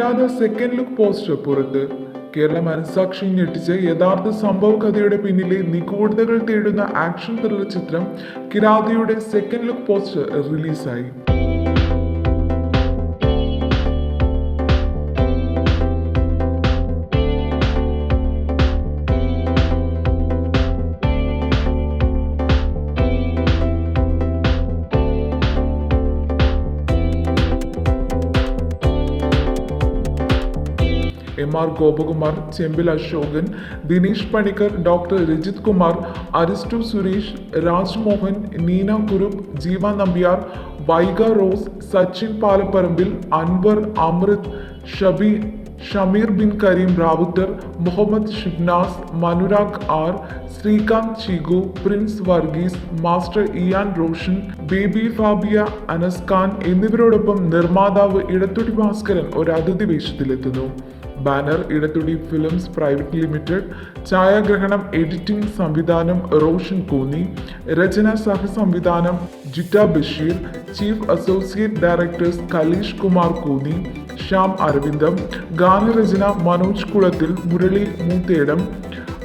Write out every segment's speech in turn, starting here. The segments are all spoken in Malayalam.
കിരാത സെക്കൻഡ് ലുക്ക് പോസ്റ്റർ പുറത്ത് കേരള മനസാക്ഷി ഞെട്ടിച്ച് യഥാർത്ഥ സംഭവ കഥയുടെ പിന്നിലെ നിഗൂഢതകൾ തേടുന്ന ആക്ഷൻ ത്രില്ലർ ചിത്രം കിരാതയുടെ സെക്കൻഡ് ലുക്ക് പോസ്റ്റർ റിലീസായി M R Gopakumar Chembil Ashokan Dinesh Panicker doctor Rajith Kumar Aristo Suresh Rajmohan Neena Kurup Jeeva Nambiar Vaiga Rose Sachin Palapparambil Anwar Amrith Shabi Shameer Bin Kareem Rawther Muhammad Shibnas Manuraag R Sreekanth Chigu Prince Varghese master Ian Roshan baby Fabia Anas Khan എന്നിവരോടൊപ്പം നിർമ്മാതാവ് ഇടത്തൊടി ഭാസ്കരൻ ഒരു അതിഥി വേഷത്തിലെത്തുന്നു. Banner Edathudi films private limited ഛായാഗ്രഹണം എഡിറ്റിംഗ് സംവിധാനം റോഷൻ കോന്നി രചന സഹസംവിധാനം Jitta Basheer chief associate directors Kaleesh Kumar Konni Shyam Aravindam ഗാനരചന മനോജ് കുളത്തിൽ മുരളി മൂത്തേടം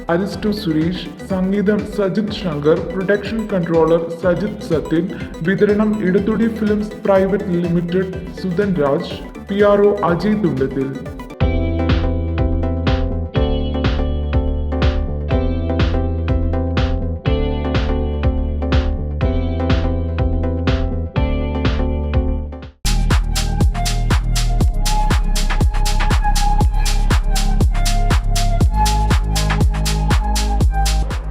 അരിസ്റ്റു സുരേഷ് സംഗീതം സജിത് ശങ്കർ പ്രൊഡക്ഷൻ കൺട്രോളർ സജിത് സത്യൻ വിതരണം Edathudi films private limited Sudhan Raj P R O Ajay Thundathil.